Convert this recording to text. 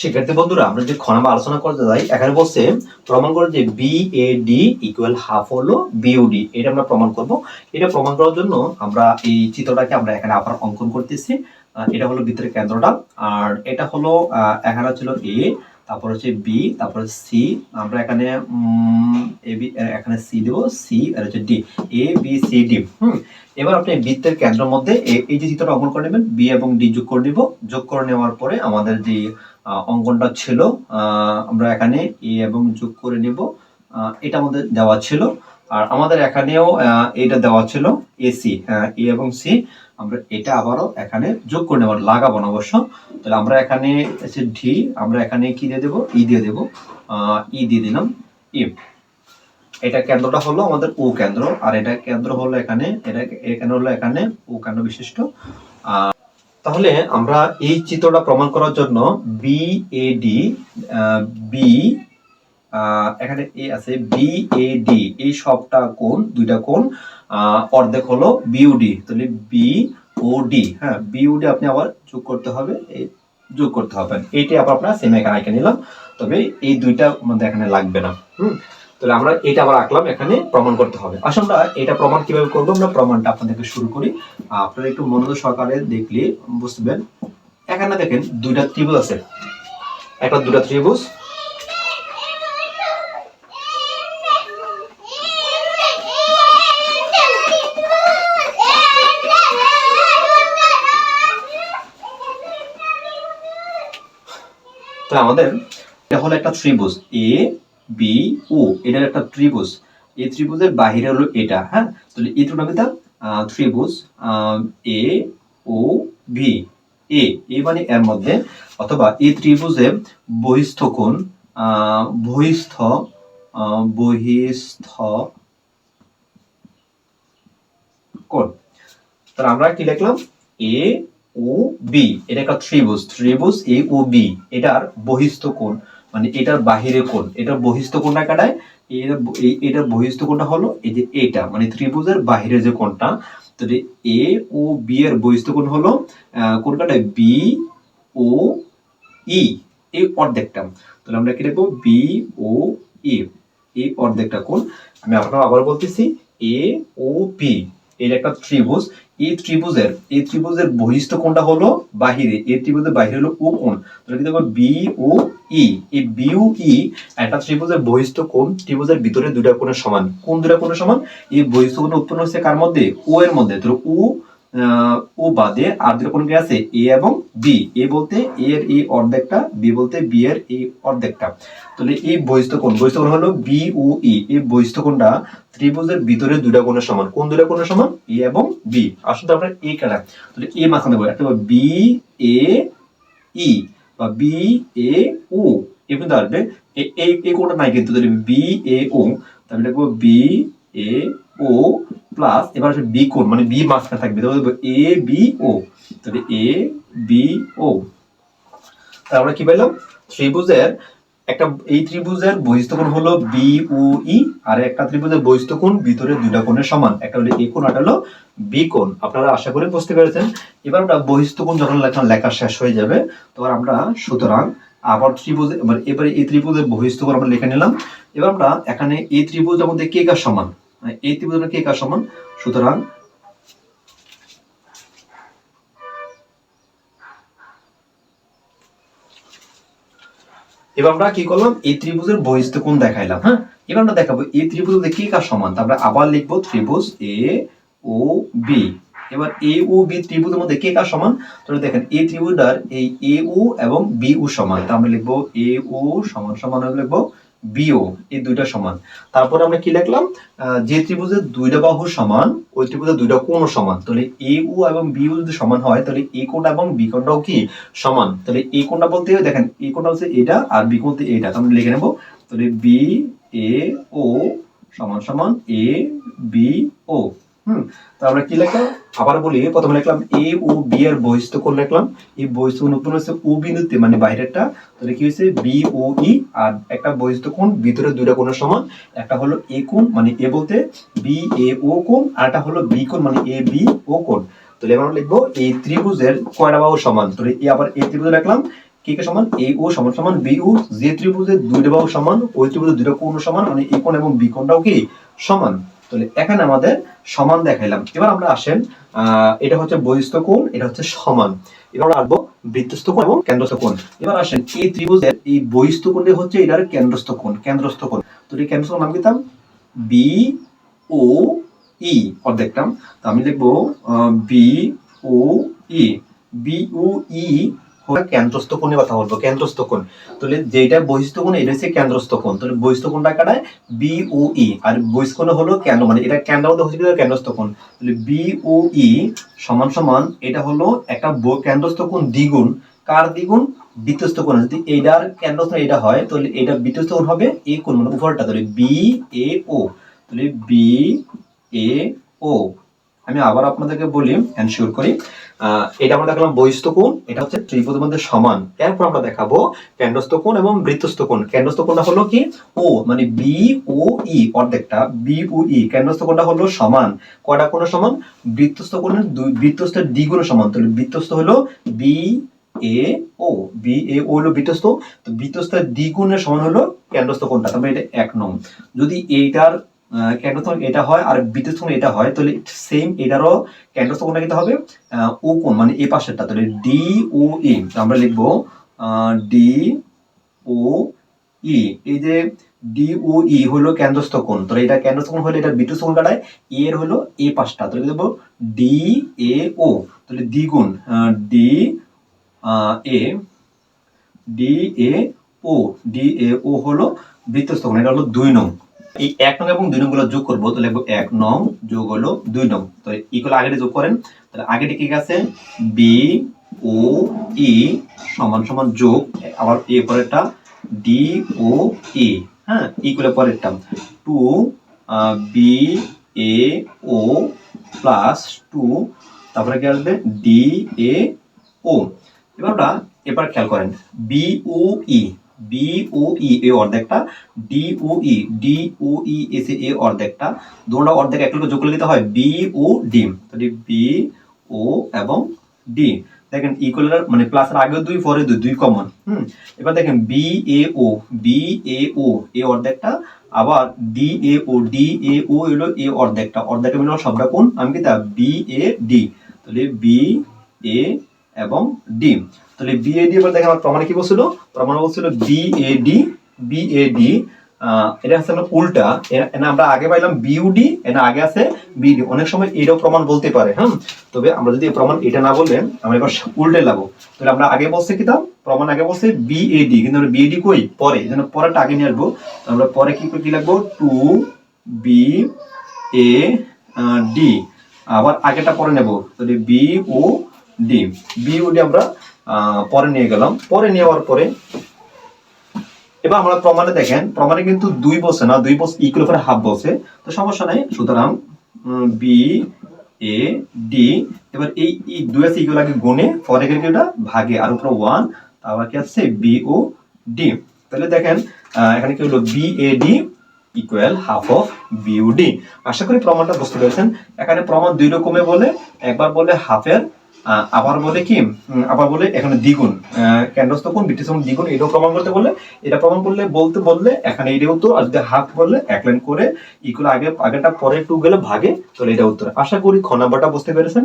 শিক্ষার্থী বন্ধুরা, আমরা যে ক্ষণাবা আলোচনা করতে যাই, এখানে বলছে, প্রমাণ করে যে B A D equal half হলো বিওডি এটা আমরা প্রমাণ করব। এটা প্রমাণ করার জন্য আমরা এই চিত্রটাকে আমরা এখানে আবার অঙ্কন করতেছি। এটা হলো ভিতরে কেন্দ্রটা। আর এটা হলো এখানে ছিল এ তারপর হচ্ছে বি তারপর সি আমরা এখানে এ বি এখানে সি দেব সি আর হচ্ছে D A B C D হুম? এবার আপনি বৃত্তের কেন্দ্রের মধ্যে এই যে চিত্রটা অঙ্কন করে নেবেন বি এবং ডি যোগ করে নিব। যোগ করে নেওয়ার পরে আমাদের যে অঙ্কনটা ছিল। আমরা এখানে এ এবং যোগ করে নিব। এটা আমাদের দেওয়া ছিল। আর আমাদের এখানেও এটা দেওয়া ছিল এসি এ এবং সি আমরা এটা আবারও এখানে যোগ করে নেব লাগাবো না অবশ্য। তাহলে আমরা এখানে হচ্ছে ডি আমরা এখানে কি দিয়ে দেবো? ই দিয়ে দেবো। ই দিয়ে দিলাম ই এটা কেন্দ্রটা হলো আমাদের ও কেন্দ্র। আর এটা কেন্দ্র হলো এখানে এটা এখানে হলো এখানে ও কেন্দ্র বিশিষ্ট। আহ, তাহলে আমরা এই চিত্রটা প্রমাণ করার জন্য বি এ ডি বি এখানে এ আছে বি এ ডি এই সবটা কোণ দুইটা আহ, অর্ধেক হলো বিউডি তাহলে বি ও ডি হ্যাঁ বিউডি আপনি আবার যোগ করতে হবে এই যোগ করতে হবে। এইটাই আবার আপনার সেম এখানে নিলাম তবে এই দুইটা মধ্যে এখানে লাগবে না। হুম তাহলে আমরা এটা আবার আঁকলাম, এখানে প্রমাণ করতে হবে। আসলে আমরা এটা প্রমাণ কীভাবে করব? আমরা প্রমাণটা আপনাদেরকে শুরু করি। আপনারা একটু মনোযোগ সহকারে দেখলে বুঝবেন এখানে দেখেন দুইটা ত্রিভুজ আছে। একটা দুটা ত্রিভুজ। তো আমাদের এটা হলো একটা ত্রিভুজ। এ বি ও এটার একটা ত্রিভুজ। এই ত্রিভুজের বাহিরে হলো এটা হ্যাঁ? তাহলে এই ত্রিভুজটা ত্রিভুজ এ ও ভি এ এ মানে এর মধ্যে, অথবা এই ত্রিভুজের বহিস্থ কোণ বহিস্থ বহিস্থ কোণ। তাহলে আমরা কি লিখলাম? এ ও বি এটা একটা ত্রিভুজ। ত্রিভুজ এ ও বি এটার বহিস্থ কোণ। মানে এটার বাহিরে কোণ এটার বহিস্থ কোণটা কাটায় এটার বহিস্থ কোণটা হলো এই যে এটা মানে ত্রিভুজের বাহিরে যে কোণটা তাহলে এ ও বি এর বহিস্থ কোণ হলো কোণ কাটায় বি ও ই, এই অর্ধেকটা। তাহলে আমরা কি লিখব? বি ও ই, এই অর্ধেকটা কোণ। আমি আপনার আবার বলতেছি, এ ও বি এর একটা ত্রিভুজ, এই ত্রিভুজের এই ত্রিভুজের বহিস্থ কোণটা হলো বাহিরে, এই ত্রিভুজের বাহিরে হলো ও কোণ। তাহলে কি দেখব বি ও ই, এই বি ও ই, একটা ত্রিভুজের বহিস্থ কোণ, ত্রিভুজের ভিতরে দুইটা কোণের সমান। কোন দুইটা কোণের সমান? এই বহিস্থ কোণ উৎপন্ন হচ্ছে কার মধ্যে? ও এর মধ্যে। তাহলে ও ও বাদে আর দুটো কোণ কি আছে? এ এবং বি। এ বলতে এ এর এই অর্ধেকটা, বি বলতে বি এর এই অর্ধেকটা। তাহলে এই বহিস্থ কোণ বহিস্থ কোণ হলো বি ও ই। এই বহিস্থ কোণটা ত্রিভুজের ভিতরে দুইটা কোণের সমান। কোন দুইটা কোণের সমান? এ এবং বি। আসলে আমরা এ কাটা তাহলে এ মাখানে দেবো একটা বি, এ, ই। বা বি এ ও এমনি এ- এই এই কোণটা নাই কিন্তু, তাহলে বি এ ও তাহলে লিখব বি এ ও প্লাস এবার আসবে বি কোণ মানে বি মাঝখানে থাকবে। তাহলে এ বি ও তাহলে এ বি ও তাহলে আমরা কি পেলাম ত্রিভুজের একটা এই ত্রিভুজের বহিস্থ কোণ হলো বি ও ই আর একটা ত্রিভুজের বহিস্থ কোণ ভিতরে দুইটা কোণের সমান। একটা হলো এ কোণ আর হলো বি কোণ। আপনারা আশা করি বুঝতে পেরেছেন। এবার আমরা বহিস্থ কোণ যখন লেখা লেখা শেষ হয়ে যাবে, তখন আমরা সুতরাং আবার ত্রিভুজ এবার এবারে এই ত্রিভুজের বহিস্থ কোণ আমরা লিখে নিলাম। এবার আমরা এখানে এই ত্রিভুজের মধ্যে কে কার সমান? মানে এই ত্রিভুজের কে কার সমান? সুতরাং এবার আমরা কি করলাম? এই ত্রিভুজের বহিস্থ কোণ দেখাইলাম? হ্যাঁ? এবার আমরা দেখাবো এই ত্রিভুজ কে কার সমান? আমরা আবার লিখব ত্রিভুজ এ ও বি এবার এ ও বি ত্রিভুজের মধ্যে কে কার সমান? তাহলে দেখেন, এই আর এই এ ও এবং বি ও সমান। তা আমরা লিখব এ ও সমান সমান লিখব বিও এই দুইটা সমান। তারপরে আমরা কি লিখলাম? যে ত্রিভুজের দুইটা বাহু সমান, ওই ত্রিভুজের দুইটা কোণ সমান। তাহলে এ ও এবং বি ও যদি সমান হয়, তাহলে এ কোণ এবং বি কোণটাও কি সমান? তাহলে এ কোণটা বলতে দেখেন, এ কোণটা হচ্ছে এটা আর বি কোণ এটা। তাহলে লিখে নেব, তাহলে বি, এ, ও সমান সমান, এ, বি, ও। হুম, তো আমরা কি লিখলাম? আবার বলি, প্রথমে লিখলাম এ ও বি এর বহিস্থ কোণ লিখলাম? এই বহিস্থ কোণ উৎপন্ন হচ্ছে ও বিন্দুতে মানে বাইরেরটা। তাহলে কি হয়েছে? বি ও ই আর একটা বহিস্থ কোণ ভিতরে দুইটা কোণের সমান। একটা হলো এ কোণ মানে এ বলতে বি এ ও কোণ, আর একটা হলো বি কোণ মানে এ বি ও কোণ। তাহলে আমরা লিখব এই ত্রিভুজের কয়টা বাহু সমান? তাহলে এই আবার এই ত্রিভুজ রাখলাম কি কে সমান? এ ও সমান সমান বি ও যে ত্রিভুজের দুইটা বাহু সমান, ওই ত্রিভুজের দুইটা কোণ সমান মানে এই কোণ এবং বি কোণটাও কি? সমান। তাহলে এখানে আমাদের সমান দেখাইলাম। এবার আমরা আসেন এটা হচ্ছে বহিস্থ কোণ, এটা হচ্ছে সমান। এবার আসব বৃত্তস্থ কোণ এবং কেন্দ্রস্থ কোণ। এবার আসেন, এই ত্রিভুজের এই বহিস্থ কোণটি হচ্ছে এটার কেন্দ্রস্থ কোণ কেন্দ্রস্থ কোণ। তো এই কেন্দ্রস্থ কোণ নাম কি তাম? বি ও ই অর্ধেকটা তো আমি লিখব B O E B O ই হলো কেন্দ্রস্থ কোণের কথা বলব, কেন্দ্রস্থ কোণ। তাহলে যেটা বহিস্থ কোণ এটা হচ্ছে কেন্দ্রস্থ কোণ। তাহলে বহিস্থ কোণটা কাটায় বি ও ই। আর বহিস্থ কোণ হলো কেন্দ্র মানে এটা কেন্দ্র হচ্ছে কেন্দ্রস্থ কোণ। তাহলে বি সমান সমান এটা হলো একটা কেন্দ্রস্থ কোণ দ্বিগুণ। কার দ্বিগুণ? বৃত্তস্থ কোণ। যদি এইটার কেন্দ্রস্থ এটা হয়, তাহলে এটা বৃত্তস্থ কোণ হবে এই কোণ মানে উপরটা। তাহলে বি এ ও। তাহলে বি এ ও। আমি আবার আপনাদেরকে বলি এনশিওর করি এটা আমরা দেখলাম বহিস্থ কোণ, এটা হচ্ছে ত্রিভুজের মধ্যে সমান। এরপর আমরা দেখাবো কেন্দ্রস্থ কোণ এবং বৃত্তস্থ কোণ। কেন্দ্রস্থ কোণটা হলো কি? ও মানে বি ও ই অর্ধেকটা। বি ও ই কেন্দ্রস্থ কোণটা হলো সমান। কয়টা কোণ সমান? বৃত্তস্থ কোণের দুই বৃত্তস্থের দ্বিগুণ সমান। তাহলে বৃত্তস্থ হলো B A O B A O হলো বৃত্তস্থ। তো বৃত্তস্থের দ্বিগুণের সমান হলো কেন্দ্রস্থ কোণটা। তারপরে এটা এক নং। যদি এইটার কোণ এটা হয় আর কোণ এটা হয়, তাহলে সেম এটারও কেন্দ্রস্থ কোণটা কিন্তু হবে? ও কোন মানে এ পাশেরটা, তাহলে ডি ও ই আমরা লিখব ডি ও ই এই যে ডি ও ই হলো কেন্দ্রস্থ কোণ, তাহলে এটা কেন্দ্রস্থ কোণ হলে এটা বিদ্যুৎ কোণ কাটায় এর হলো এ পাশটা, তাহলে দেবো ডি এ ও তাহলে দ্বিগুণ D A D A O D A O হলো বৃত্তস্থ কোণ, এটা হলো দুই নং। এই এক নং এবং দুই নংগুলো যোগ করব তাহলে লিখব এক নং যোগ হলো দুই নং। তো ইগুলো আগে যোগ করেন, তাহলে আগেটি কি আছে বি ও ই সমান সমান যোগ, আবার এ পরেরটা ডি ও ই হ্যাঁ? ইকুয়ালের পরেরটা। Two B A O plus two তারপরে কি আসবে? ডি এ ও এবার ওটা এবার খেয়াল করেন। B O E B O ই এই অর্ধেকটা ডি ও ই ডি ও ই এসে এ অর্ধেকটা দুটো অর্ধেক এক যোগ করে দিতে হয়? বি ও ডি তাহলে বি ও এবং ডি দেখেন ইকুয়ালের মানে প্লাসের আগে দুই পরে দুই দুই কমন হুম? এবার দেখেন B A O B A ও এ অর্ধেকটা, আবার D A O D A ও এলো এ অর্ধেকটা। অর্ধেকটা মিলে সবটা কোন? আমি কি তা বি এ ডি তাহলে বি এ এবং ডি তাহলে বি এ এবার দেখেন আমার প্রমাণে কি বলছিল? প্রমাণে বলছিল B A D B A D এটা হচ্ছে আমরা উল্টা। এ- আমরা আগে পাইলাম বিউডি এনে আগে আছে বিডি অনেক সময় এটাও প্রমাণ বলতে পারে হ্যাঁ তবে আমরা যদি প্রমাণ এটা না বললে আমরা এবার উল্টে লাবো। তাহলে আমরা আগে বলছে কি দাম প্রমাণ আগে বলছে বিএডি কিন্তু আমরা বিএডি কই? পরে জন্য পরেরটা আগে নিয়ে আসব। আমরা পরে কি কি লাগবো? টু বি এ ডি আবার আগেটা পরে নেব। তাহলে B O D B O D আমরা পরে নিয়ে গেলাম। পরে নেওয়ার পরে এবার আমরা প্রমাণে দেখেন, প্রমাণে কিন্তু দুই বসে না, দুই বস ইকুয়াল করে হাফ বসে তো সমস্যা নাই, সুতরাং বি এ ডি এবার এই এই দুই আছে ইকুয়াল আগে গুণে, পরে গেলে কি ওটা? ভাগে, আর উপরে ওয়ান আবার কি আছে? বি ও ডি তাহলে দেখেন এখানে কি হলো? B A D equal half of BUD আশা করি প্রমাণটা বুঝতে পেরেছেন। এখানে প্রমাণ দুই রকমে বলে, একবার বলে হাফের আবার বলে কি আবার বলে এখানে দ্বিগুণ। আহ, কেন্দ্রস্থ কোন বৃত্তিস্থ সমান দ্বিগুণ এটাও প্রমাণ করতে বলে এটা প্রমাণ করলে বলতে বললে এখানে এটাও তো আর যদি হাফ বললে এক লাইন করে ইকুয়াল আগে আগেটা পরে টু গেলে ভাগে তাহলে এটা উত্তর। আশা করি খ নাম্বারটা বুঝতে পেরেছেন।